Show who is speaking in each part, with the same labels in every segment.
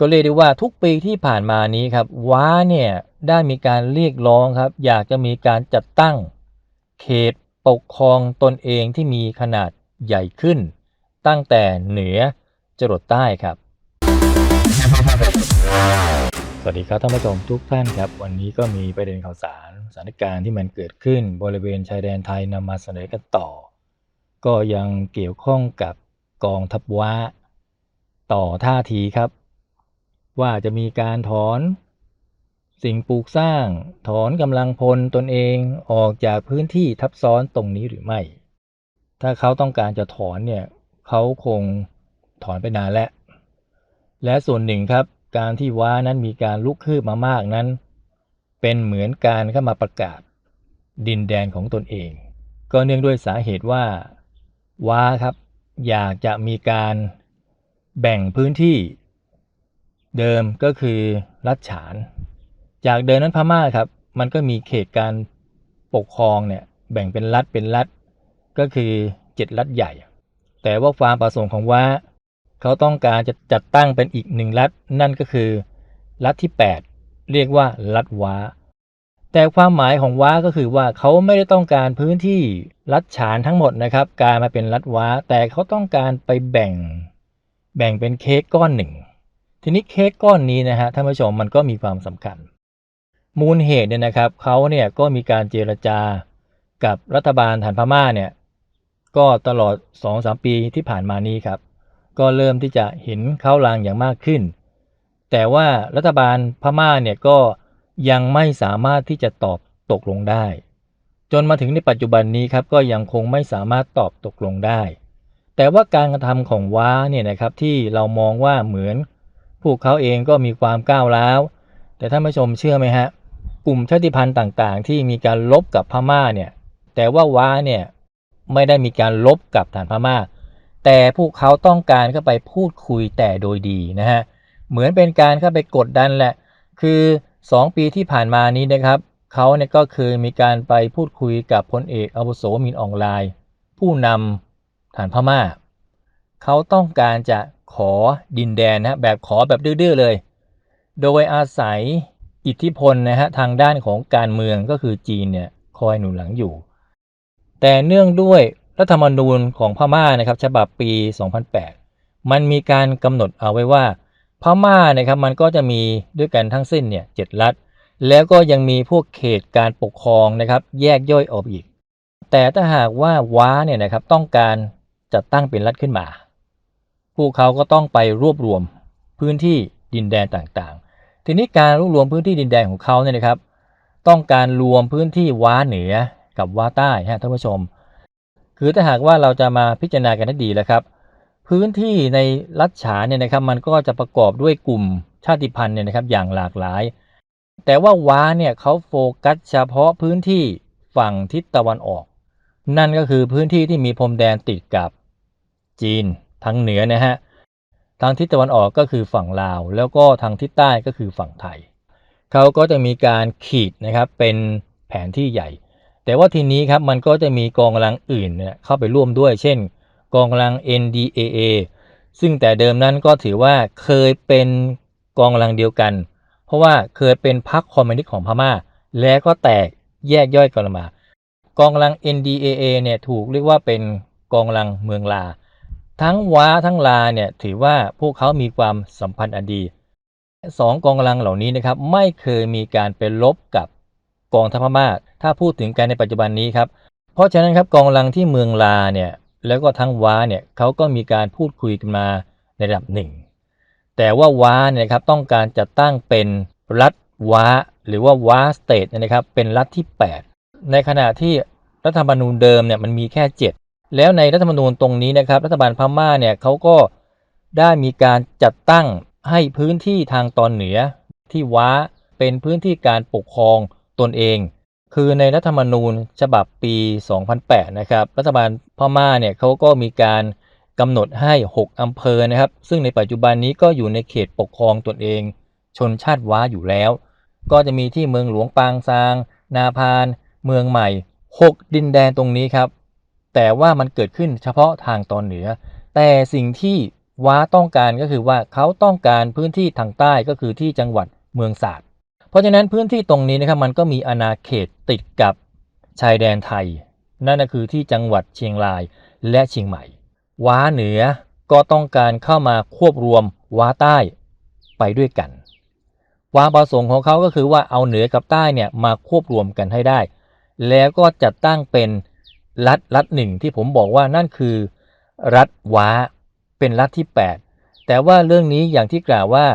Speaker 1: ก็เรียกได้ว่าทุกปีที่ผ่านมานี้ครับว้าเนี่ยได้มีการเรียกร้องครับ อยากจะมีการจัดตั้ง เขตปกครองตนเองที่มีขนาดใหญ่ขึ้น ตั้งแต่เหนือจรดใต้ครับ สวัสดีครับท่านผู้ชมทุกท่านครับ วันนี้ก็มีประเด็นข่าวสารสถานการณ์ที่มันเกิดขึ้นบริเวณชายแดนไทยนำมาเสนอกันต่อ ก็ยังเกี่ยวข้องกับกองทัพว้า ต่อท่าทีครับ ว่าจะมีการถอน สิ่งปลูกสร้าง ถอนกำลังพลตนเองออกจากพื้นที่ทับซ้อนตรงนี้หรือไม่ ถ้าเขาต้องการจะถอนเนี่ยเขาคงถอนไปนานแล้ว และส่วนหนึ่งครับ การที่ว้านั้นมีการลุกคืบมามากนั้น เป็นเหมือนการเข้ามาประกาศ ดินแดนของตนเอง ก็เนื่องด้วยสาเหตุว่าว้าครับ อยากจะมีการแบ่งพื้นที่ เดิมก็คือรัฐฉาน จากเดิมนั้นพม่าครับ มันก็มีเขตการปกครองเนี่ยแบ่งเป็นรัฐเป็นรัฐ ก็คือเจ็ดรัฐใหญ่ แต่ว่าความประสงค์ของว้าเขาต้องการจะจัดตั้งเป็นอีกหนึ่งรัฐ นั่นก็คือ รัฐที่ 8 เรียกว่ารัฐว้า แต่ความหมายของว้าก็คือว่าเขาไม่ได้ต้องการพื้นที่รัฐฉานทั้งหมดนะครับกลายมาเป็นรัฐว้า แต่เขาต้องการไปแบ่ง แบ่งเป็นเค้กก้อนหนึ่ง ทีนี้เค้กก้อนนี้นะฮะท่านผู้ชมมันก็มีความสำคัญ มูลเหตุเนี่ยนะครับเขาเนี่ยก็มีการเจรจากับรัฐบาลฐานพม่าเนี่ยก็ตลอด 2-3 ปีที่ผ่านมานี้ครับ ก็เริ่มที่จะเห็นเข้าลางอย่างมากขึ้น แต่ว่ารัฐบาลพม่าเนี่ยก็ยังไม่สามารถที่จะตอบตกลงได้ จนมาถึงในปัจจุบันนี้ครับก็ยังคงไม่สามารถตอบตกลงได้ แต่ว่าการกระทำของว้าเนี่ยนะครับที่เรามองว่าเหมือน พวกเขาเองก็มีความก้าวร้าว แต่ท่านผู้ชมเชื่อไหมฮะ กลุ่มชาติพันธุ์ต่างๆ ที่มีการลบกับพม่าเนี่ย แต่ว่าว้าเนี่ยไม่ได้มีการลบกับฐานพม่า แต่พวกเขาต้องการเข้าไปพูดคุยแต่โดยดีนะฮะ เหมือนเป็นการเข้าไปกดดันแหละ คือ 2 ปีที่ผ่านมานี้นะครับเขาเนี่ยก็เคยมีการไปพูดคุยกับพลเอกอาวุโสมินอองไลน์ผู้นำฐานพม่า เขาต้องการจะ ขอดินแดนนะแบบขอแบบดื้อๆเลย โดยอาศัยอิทธิพลนะฮะทางด้านของการเมืองก็คือจีนเนี่ยคอยหนุนหลังอยู่ แต่เนื่องด้วยรัฐธรรมนูญของพม่านะครับฉบับปี 2008 มันมีการกำหนดเอาไว้ว่า พม่านะครับมันก็จะมีด้วยกันทั้งสิ้นเนี่ยเจ็ดรัฐ แล้วก็ยังมีพวกเขตการปกครองนะครับแยกย่อยออกอีก แต่ถ้าหากว่าว้าเนี่ยนะครับต้องการจัดตั้งเป็นรัฐขึ้นมา พวกเขาก็ต้องไปรวบรวมพื้นที่ดินแดนต่างๆ ทีนี้การรวบรวมพื้นที่ดินแดนของเขาเนี่ยนะครับ ต้องการรวมพื้นที่ว้าเหนือกับว้าใต้ฮะท่านผู้ชม คือถ้าหากว่าเราจะมาพิจารณากันให้ดีแล้วครับ พื้นที่ในรัฐฉานเนี่ยนะครับ มันก็จะประกอบด้วยกลุ่มชาติพันธุ์เนี่ยนะครับอย่างหลากหลาย แต่ว่าว้าเนี่ยเขาโฟกัสเฉพาะพื้นที่ฝั่งทิศตะวันออก นั่นก็คือพื้นที่ที่มีพรมแดนติดกับจีน ทางเหนือนะฮะทางทิศตะวันออกก็คือฝั่งลาว แล้วก็ทางทิศใต้ก็คือฝั่งไทยเขาก็จะมีการขีดนะครับเป็นแผนที่ใหญ่ แต่ว่าทีนี้ครับมันก็จะมีกองกำลังอื่นเนี่ยเข้าไปร่วมด้วย เช่น กองกำลัง NDAA ซึ่งแต่เดิมนั้นก็ถือว่าเคยเป็นกองกำลังเดียวกัน เพราะว่าเคยเป็นพรรคคอมมิวนิสต์ของพม่า แล้วก็แตกแยกย่อยกันมากองกำลัง NDAA เนี่ยถูกเรียกว่าเป็นกองกำลังเมืองลา ทั้งว้าทั้งลาเนี่ยถือว่าพวกเขามีความสัมพันธ์อันดีสองกองกำลังเหล่านี้นะครับไม่เคยมีการเป็นลบกับกองทัพพม่าถ้าพูดถึงกันในปัจจุบันนี้ครับเพราะฉะนั้นครับกองกำลังที่เมืองลาเนี่ยแล้วก็ทั้งว้าเนี่ยเขาก็มีการพูดคุยกันมาในระดับหนึ่งแต่ว่าว้าเนี่ยครับต้องการจัดตั้งเป็นรัฐว้า หรือว่าว้าสเตทนะครับเป็นรัฐที่ 8 ในขณะที่รัฐธรรมนูญเดิมเนี่ยมันมีแค่ 7 แล้วในรัฐธรรมนูญตรงนี้นะครับรัฐบาลพม่าเนี่ยเขาก็ได้มีการจัดตั้งให้พื้นที่ทางตอนเหนือที่ว้าเป็นพื้นที่การปกครองตนเอง คือในรัฐธรรมนูญฉบับปี 2008 นะครับ รัฐบาลพม่าเนี่ยเขาก็มีการกำหนดให้ 6 อำเภอนะครับ ซึ่งในปัจจุบันนี้ก็อยู่ในเขตปกครองตนเอง ชนชาติว้าอยู่แล้ว ก็จะมีที่เมืองหลวงปางซาง นาพาน เมืองใหม่ 6 ดินแดนตรงนี้ครับ แต่ว่ามันเกิดขึ้นเฉพาะทางตอนเหนือ แต่สิ่งที่ว้าต้องการก็คือว่าเขาต้องการพื้นที่ทางใต้ก็คือที่จังหวัดเมืองศาสตร์เพราะฉะนั้นพื้นที่ตรงนี้นะครับมันก็มีอาณาเขตติดกับชายแดนไทย นั่นก็คือที่จังหวัดเชียงรายและเชียงใหม่ ว้าเหนือก็ต้องการเข้ามาควบรวมว้าใต้ไปด้วยกันความประสงค์ของเขาก็คือว่าเอาเหนือกับใต้เนี่ยมาควบรวมกันให้ได้ แล้วก็จัดตั้งเป็น รัฐรัฐหนึ่งที่ผมบอกว่านั่นคือ รัฐว้าเป็นรัฐที่ 8 แต่ว่าเรื่องนี้อย่างที่กล่าวว่า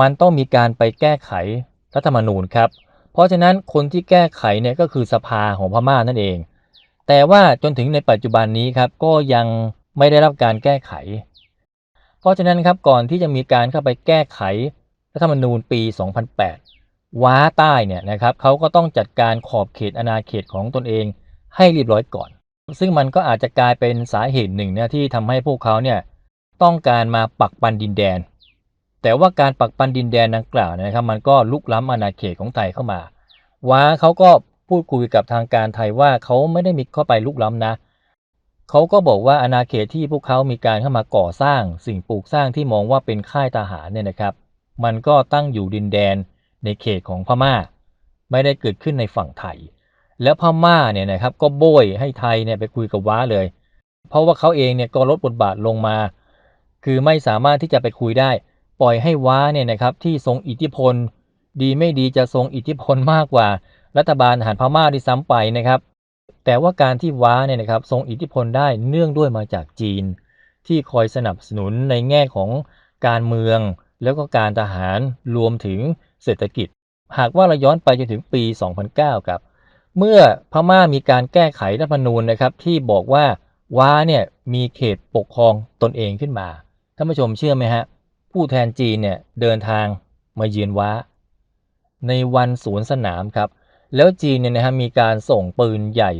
Speaker 1: มันต้องมีการไปแก้ไขรัฐธรรมนูญครับ เพราะฉะนั้นคนที่แก้ไขเนี่ยก็คือสภาของพม่านั่นเอง แต่ว่าจนถึงในปัจจุบันนี้ครับก็ยังไม่ได้รับการแก้ไข เพราะฉะนั้นครับก่อนที่จะมีการเข้าไปแก้ไขรัฐธรรมนูญปี 2008 ว้าใต้เนี่ยนะครับเขาก็ต้องจัดการขอบเขตอาณาเขตของตนเองให้เรียบร้อยก่อน ซึ่งมันก็อาจจะกลายเป็นสาเหตุหนึ่งเนี่ยที่ทำให้พวกเขาเนี่ยต้องการมาปักปันดินแดน แต่ว่าการปักปันดินแดนดังกล่าวนะครับ มันก็ลุกล้ำอาณาเขตของไทยเข้ามาว้าเขาก็พูดคุยกับทางการไทยว่าเขาไม่ได้มีเข้าไปลุกล้ำนะเขาก็บอกว่าอาณาเขตที่พวกเขามีการเข้ามาก่อสร้าง สิ่งปลูกสร้างที่มองว่าเป็นค่ายทหารเนี่ยนะครับ มันก็ตั้งอยู่ดินแดนในเขตของพม่า ไม่ได้เกิดขึ้นในฝั่งไทย แล้วพม่าเนี่ยนะครับก็โบยให้ไทยเนี่ยไปคุยกับว้าเลย เพราะว่าเขาเองเนี่ยก็ลดบทบาทลงมา คือไม่สามารถที่จะไปคุยได้ ปล่อยให้ว้าเนี่ยนะครับที่ทรงอิทธิพล ดีไม่ดีจะทรงอิทธิพลมากกว่า รัฐบาลทหารพม่าที่ซ้ำไปนะครับ แต่ว่าการที่ว้าเนี่ยนะครับทรงอิทธิพลได้เนื่องด้วยมาจากจีน ที่คอยสนับสนุนในแง่ของการเมือง แล้วก็การทหารรวมถึงเศรษฐกิจ หากว่าเราย้อนไปจนถึงปี 2009ครับ เมื่อพม่ามีการแก้ไขรัฐธรรมนูญนะครับ ที่บอกว่าว้าเนี่ยมีเขตปกครองตนเองขึ้นมาท่านผู้ชมเชื่อไหมฮะผู้แทนจีนเนี่ยเดินทางมาเยือนว้า ในวันสวนสนามครับ แล้วจีนเนี่ยนะฮะมีการส่งปืนใหญ่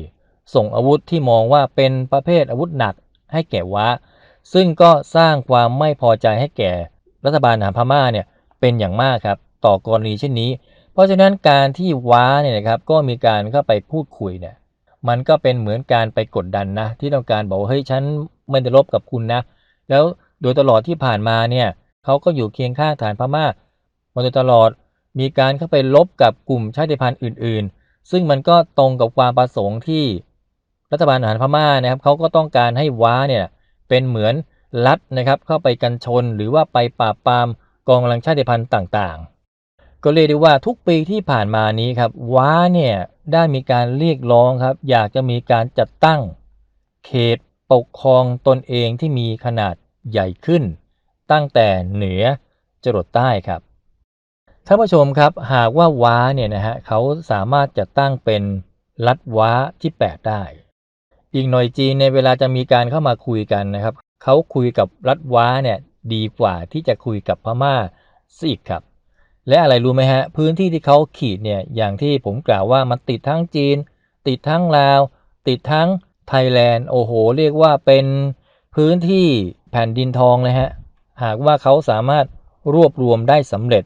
Speaker 1: ส่งอาวุธที่มองว่าเป็นประเภทอาวุธหนักให้แก่ว้า ซึ่งก็สร้างความไม่พอใจให้แก่รัฐบาลหาพม่าเนี่ยเป็นอย่างมากครับ ต่อกรณีเช่นนี้ เพราะฉะนั้นการที่ว้าเนี่ยนะครับก็มีการเข้าไปพูดคุยเนี่ยมันก็เป็นเหมือนการไปกดดันนะ ที่ต้องการบอกว่าเฮ้ยฉันไม่ได้ลบกับคุณนะ แล้วโดยตลอดที่ผ่านมาเนี่ยเขาก็อยู่เคียงข้างฐานพม่ามาโดยตลอดมีการเข้าไปลบกับกลุ่มชาติพันธุ์อื่น ๆ ซึ่งมันก็ตรงกับความประสงค์ที่รัฐบาลทหารพม่านะครับเขาก็ต้องการให้ว้าเนี่ยเป็นเหมือนรัฐนะครับเข้าไปกันชนหรือว่าไปปราบปรามกองกำลังชาติพันธุ์ต่างๆ ก็เรียกได้ว่าทุกปีที่ผ่านมานี้ครับว้าเนี่ยได้มีการเรียกร้องครับ อยากจะมีการจัดตั้ง เขตปกครองตนเองที่มีขนาดใหญ่ขึ้น ตั้งแต่เหนือจรดใต้ครับท่านผู้ชมครับหากว่าว้าเนี่ยนะฮะเขาสามารถจัดตั้งเป็นรัฐว้าที่ 8 ได้ อีกหน่อยจีนในเวลาจะมีการเข้ามาคุยกันนะครับเขาคุยกับรัฐว้าเนี่ยดีกว่าที่จะคุยกับพม่าซีกครับ และอะไรรู้ไหมฮะ พื้นที่ที่เขาขีดเนี่ยอย่างที่ผมกล่าวว่ามันติดทั้งจีน ติดทั้งลาว ติดทั้งไทยแลนด์โอ้โห เรียกว่าเป็นพื้นที่แผ่นดินทองเลยฮะ หากว่าเขาสามารถรวบรวมได้สำเร็จ